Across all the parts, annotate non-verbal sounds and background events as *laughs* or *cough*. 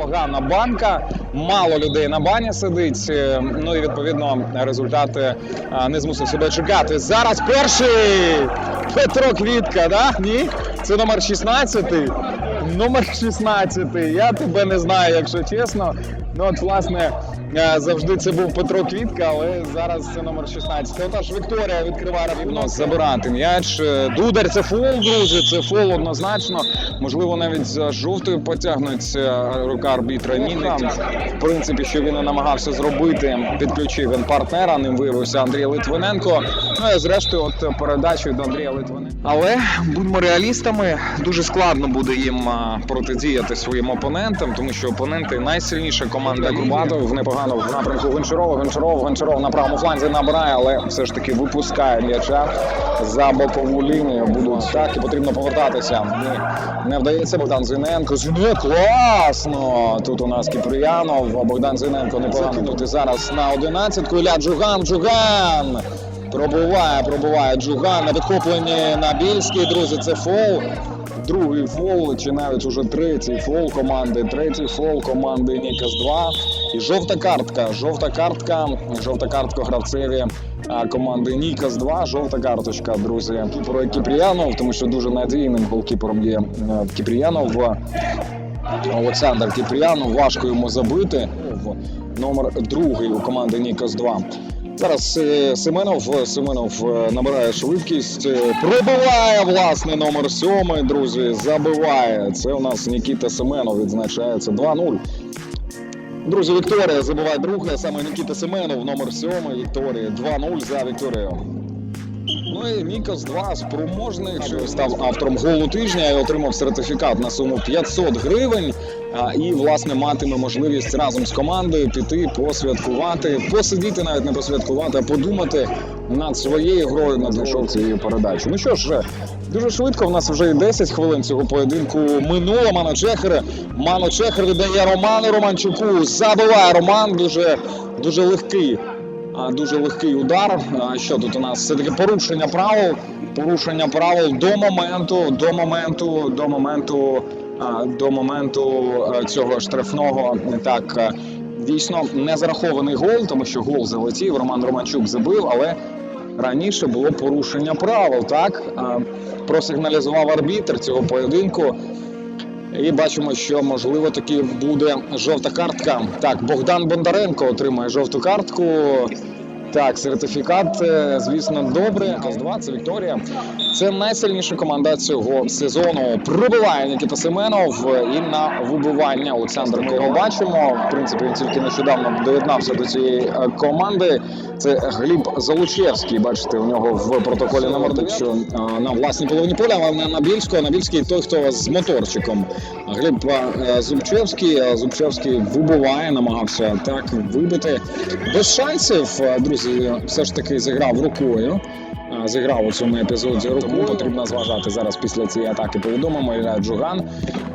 непогана банка. Мало людей на бані сидить. е, Ну і відповідно результати не змусив себе чекати. Зараз перший Петро Квітка, да? Ні? Це номер 16. Номер 16. Я тебе не знаю, якщо чесно. Ну от власне. е, Завжди це був Петро Квітка, але зараз це номер 16. Отож, Вікторія відкриває рахунок. Забирати м'яч. Дудар це фол, друзі. Це фол однозначно. Можливо, навіть за жовтою потягнуть е, рука арбітра. Ні, в принципі, що він і намагався зробити. Підключив він партнера. Ним виявився Андрій Литвиненко. Ну і зрештою, от передачею до Андрія Литвиненка. Але будьмо реалістами, дуже складно буде їм протидіяти своїм опонентам, тому що опоненти найсильніша команда Курбатов непогано в напрямку Гончарова. Гончаров, Гончаров на правому фланзі набирає, але все ж таки випускає м'яча за бокову лінію. Будуть так і потрібно повертатися. Ні, не вдається Богдан Зиненко. Зиненко класно! Тут у нас Кіпріянов, а Богдан Зиненко непогано. Закинути зараз на одинадцятку. Ілля Джуган, Джуган! Пробуває, пробуває Джуган на підхопленні на Більський. Друзі, це фол. Другий фол, чи навіть уже третій фол команди. Третій фол команди Нікас 2. І жовта картка. Жовта картка. Жовта картка гравцеві команди Нікас 2. Жовта карточка, друзі. Кіперу Кіпріянов, тому що дуже надійним голкіпером є е, Кіпріянов. Олександр Кіпріянов. Важко йому забити. Номер другий у команди Нікас 2. Зараз е, Семенов Семенов е, набирає швидкість, е, пробиває власне номер сьомий, друзі. Забиває. Це у нас Нікіта Семенов відзначається 2-0. Друзі, Вікторія забиває друге, саме Нікіта Семенов, номер сьомий. Вікторія 2-0 за Вікторією. Ну і Мікос 2 спроможний, що став автором голу тижня і отримав сертифікат на суму 500 гривень. І власне матиме можливість разом з командою піти посвяткувати, посидіти навіть не посвяткувати, а подумати над своєю грою надійшов цією передачею. Ну що ж, дуже швидко. В нас вже і 10 хвилин цього поєдинку минуло. Мано Чехер. Мано Чехер віддає Роману Романчуку. Забиває Роман. Дуже дуже легкий. А, Дуже легкий удар. Що тут у нас? Все таки порушення правил. Порушення правил до моменту, до моменту, до моменту, до моменту е, цього штрафного. Так, е, дійсно не зарахований гол, тому що гол залетів. Роман Романчук забив, але раніше було порушення правил. Так просигналізував арбітр цього поєдинку. І бачимо, що можливо таки буде жовта картка. Так, Богдан Бондаренко отримає жовту картку. Так, сертифікат, е, звісно, добре. З 2 це Вікторія. Це найсильніша команда цього сезону. Пробиває Нікіта Семенов і на вибивання Олександр Кого бачимо. В принципі, він тільки нещодавно доєднався до цієї е, команди. Це Гліб Залучевський. Бачите, у нього в протоколі номер 9, що е, на власній половині поля, але на Більського. На Більський той, хто з моторчиком. Гліб е, Зубчевський. Е, Зубчевський вибиває, намагався так вибити. Без шансів, е, друзі, все ж таки зіграв рукою. Зіграв у цьому епізоді рукою. Потрібно зважати зараз після цієї атаки. Повідомимо Ілля Джуган.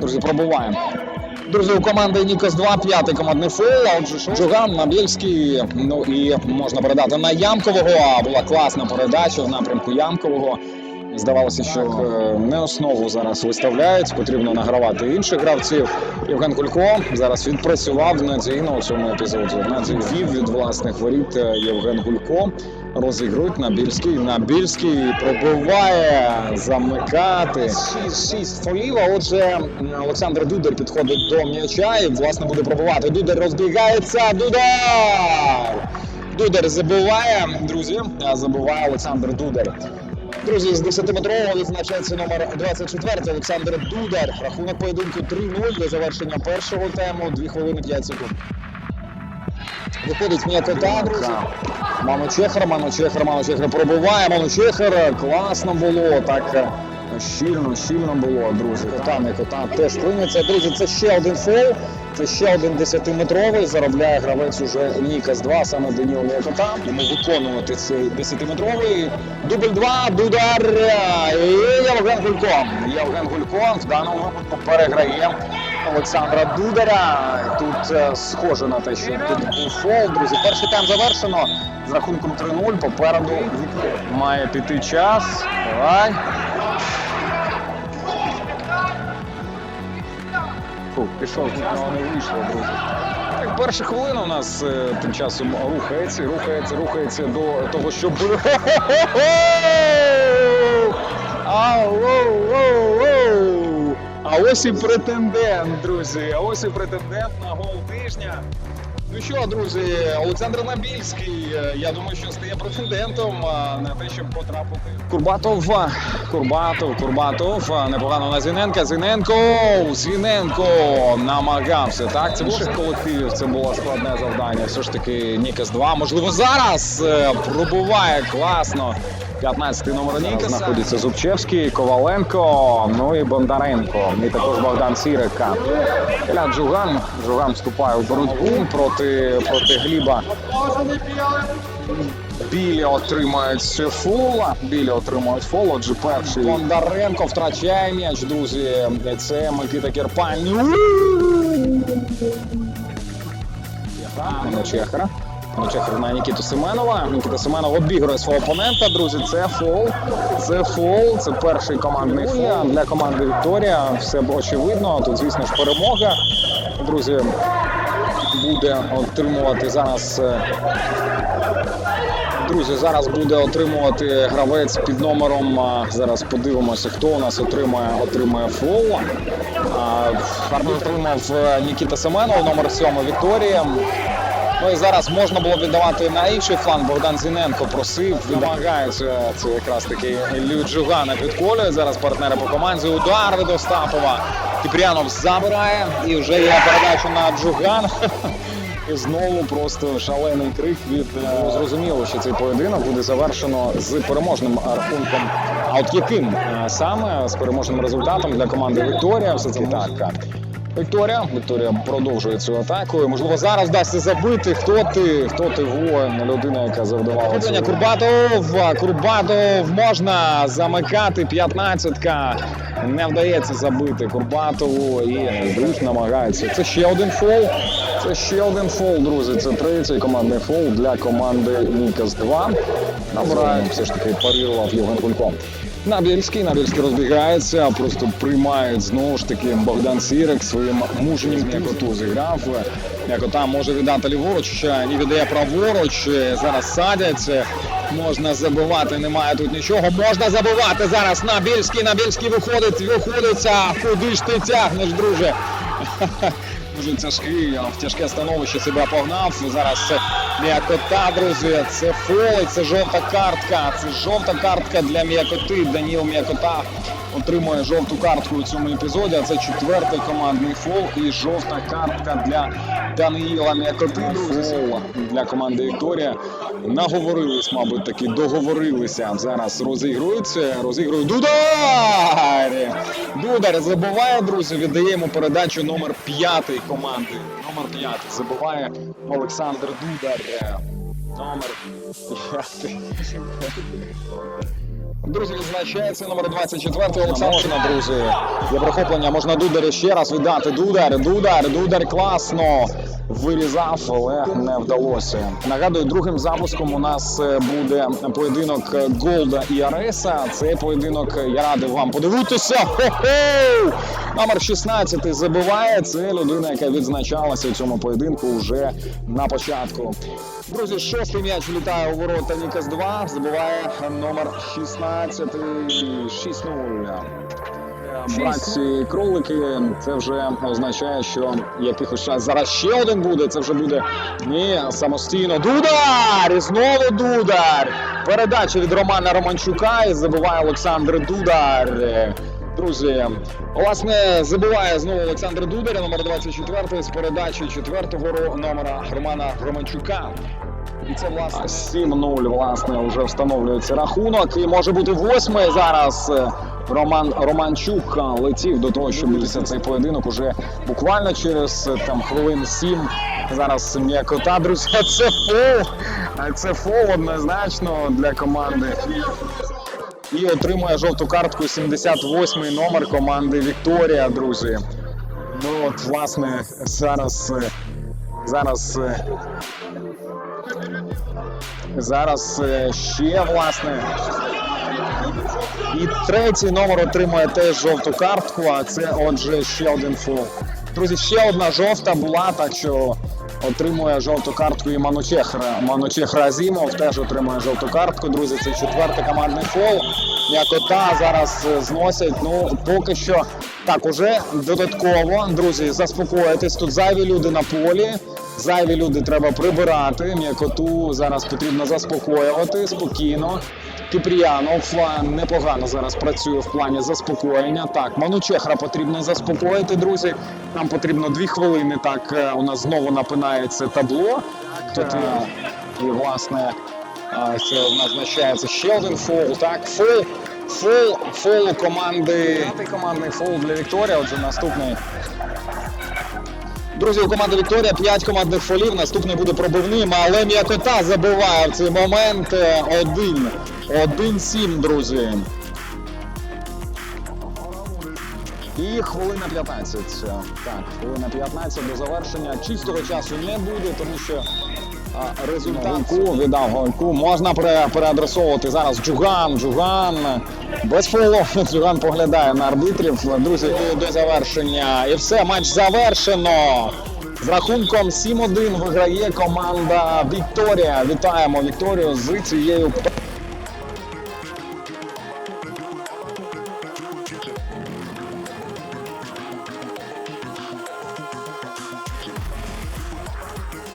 Друзі, пробуваємо. Друзі, у команди Нікос 2, п'ятий командний фол. А отже. Джуган Набільський. Ну і можна передати на Ямкового. Була класна передача в напрямку Ямкового. Здавалося, що е, не основу зараз виставляють. Потрібно награвати інших гравців. Євген Кулько зараз відпрацював надійно у цьому епізоді. Надій вів від власних воріт е, Євген Кулько. Розігрують Набільський. Набільський пробиває замикати. Шість, шість фолів. А отже, Олександр Дудар підходить до м'яча і власне буде пробивати. Дудар розбігається. Дудар! Дудар забиває, друзі. а Забиває Олександр Дудар. Друзі, з 10-метрового відзначається номер 24 Олександр Дудар. Рахунок поєдинку 3-0 до завершення першого тайму. 2 хвилини 5 секунд. Виходить м'якота, друзі. Мано Чехер, Мано Чехер, Мано Чехер пробиває. Мано Чехер, Класно було. Так е, щільно, щільно було, друзі. Кота, м'якота теж клиняться. Друзі, це ще один фол. Це ще один 10-метровий. Заробляє гравець уже Нікас 2, саме Даніл М'якота. Йому виконувати цей 10-метровий. Дубль 2, Дудар. Євген Гулько. Євген Гулько в даному випадку переграє Олександра Дударя. Тут е, схоже на те, що тут був фол. Друзі, перший тайм завершено з рахунком 3-0. Попереду має піти час. Давай. Фу, пішов, нього не вийшло, друзі. Так, перша хвилина у нас е, тим часом рухається, рухається, рухається до того, що оу-оу-оу. *laughs* А ось і претендент, друзі. А ось і претендент на гол тижня. Ну що, друзі, Олександр Набільський, е, я думаю, що стає претендентом а, на те, щоб потрапити. Курбатов, Курбатов, Курбатов, непогано на Зіненка. Зіненко, Зіненко намагався. Так, це більше колективів. Це було складне завдання. Все ж таки Нікас 2. Можливо, зараз е, пробуває класно. 15-й номер Нікаса. Знаходиться Зубчевський, Коваленко, ну і Бондаренко. І також Богдан Сірика. Ілля Джуган. Джуган вступає у боротьбу проти, проти Гліба. Білі отримають фол. Білі отримують фол. Отже, перший Бондаренко втрачає м'яч, друзі. Це Микита Кірпань. На Чехара. На Чехар на Нікіту Семенова. Нікіта Семенов обігрує свого опонента. Друзі, це фол. Це фол. Це перший командний фол для команди Вікторія. Все очевидно. Тут, звісно ж, перемога. Друзі, буде отримувати зараз. е, Друзі, зараз буде отримувати гравець під номером. Зараз подивимося, хто у нас отримає, отримає фол. Арбітр отримав е, Нікіта Семенов, номер 7 Вікторія. Ну і зараз можна було віддавати на інший фланг. Богдан Зіненко просив, відмагається. Це якраз таки Іллю Джугана підколює. Зараз партнери по команді. Удар від Остапова. Кіпрянов забирає. І вже є передача на Джуган. *laughs* І знову просто шалений крик від е, зрозуміло, що цей поєдинок буде завершено з переможним рахунком. А от яким е, саме з переможним результатом для команди Вікторія? Все це так. Вікторія. Вікторія продовжує цю атаку. Можливо, зараз вдасться забити. Хто ти? Хто ти воїн? Людина, яка завдавала. Питання Курбатов. Курбатов можна замикати. 15-ка. Не вдається забити Курбатову. І Друж намагається. Це ще один фол. Це ще один фол, друзі. Це третій командний фол для команди Нікас 2. Набирає, все ж таки парірував Євген Кулько. Набільський, Набільський розбігається, просто приймають знову ж таки Богдан Сірик своїм мужнім якоту зіграв. Якота може віддати ліворуч, не віддає праворуч. Зараз садять. Можна забивати, немає тут нічого. Можна забивати зараз. Набільський, Набільський виходить, виходиться. Куди ж ти тягнеш, друже? Дуже тяжкий, в тяжке становище себе погнав. Зараз це м'якота, друзі. Це фол, це жовта картка. Це жовта картка для м'якоти. Даніл м'якота отримує жовту картку у цьому епізоді. Це четвертий командний фол і жовта картка для Даніїла м'якоти. Фол для команди Вікторія. Наговорились, мабуть, таки договорилися. Зараз розігруються. Розігрують Дудар! Дудар забиває, друзі. Віддаємо передачу номер п'ятий команди. Номер 5 забиває Олександр Дудар. Номер п'ятий. Друзі, відзначається номер 24 Олександр. Друзі, є прихоплення, можна Дударі ще раз віддати. Дудар, Дудар, Дудар класно вирізав, але не вдалося. Нагадую, другим запуском у нас е, буде поєдинок Голда і Ареса. Цей поєдинок я радий вам подивитися. Хо-хо! Номер 16 забиває. Це людина, яка відзначалася у цьому поєдинку вже на початку. Друзі, шостий м'яч влітає у ворота Нікас 2. Забиває номер 16. 6-0. Братці кролики, це вже означає, що якихось час зараз ще один буде. Це вже буде ні, самостійно. Дудар! І знову Дудар! Передача від Романа Романчука і забиває Олександр Дудар. Друзі, власне, забуває знову Олександр Дудар, номер 24 з передачі четвертого номера Романа Романчука. І це власне 7-0, власне, вже встановлюється рахунок. І може бути восьмий зараз. е, Роман Романчук летів до того, щоб битися цей поєдинок уже буквально через е, там хвилин сім. Зараз м'якота, друзі, це фол. Це фол однозначно для команди. І отримує жовту картку 78-й номер команди Вікторія, друзі. Ну от, власне, зараз. е, Зараз. е, Зараз е, ще власне. І третій номер отримує теж жовту картку, а це отже ще один фол. Друзі, ще одна жовта була, так що отримує жовту картку і Манучех. Манучех Разімов теж отримує жовту картку. Друзі, це четвертий командний фол. М'якота зараз е, зносять. Ну, поки що так, уже додатково, друзі, заспокоїтесь. Тут зайві люди на полі. Зайві люди треба прибирати. М'якоту зараз потрібно заспокоювати спокійно. Кіпріянов непогано зараз працює в плані заспокоєння. Так, Манучехра потрібно заспокоїти, друзі. Нам потрібно дві хвилини. Так, е, у нас знову напинається табло. Тут е, і власне це назначається ще один фол. Так, фол, фол, фол команди. Командний фол для Вікторія. Отже, наступний. Друзі, у команди Вікторія 5 командних фолів. Наступний буде пробивним, але м'якота забиває в цей момент Один. один. 1-7, друзі. І хвилина 15. Так, хвилина 15 до завершення. Чистого часу не буде, тому що результат Гоньку, віддав гоньку. Можна пере- переадресовувати зараз Джуган. Джуган без фолу. *laughs* Джуган поглядає на арбітрів. Друзі, до завершення. І все, матч завершено. З рахунком 7-1 виграє команда Вікторія. Вітаємо Вікторію з цією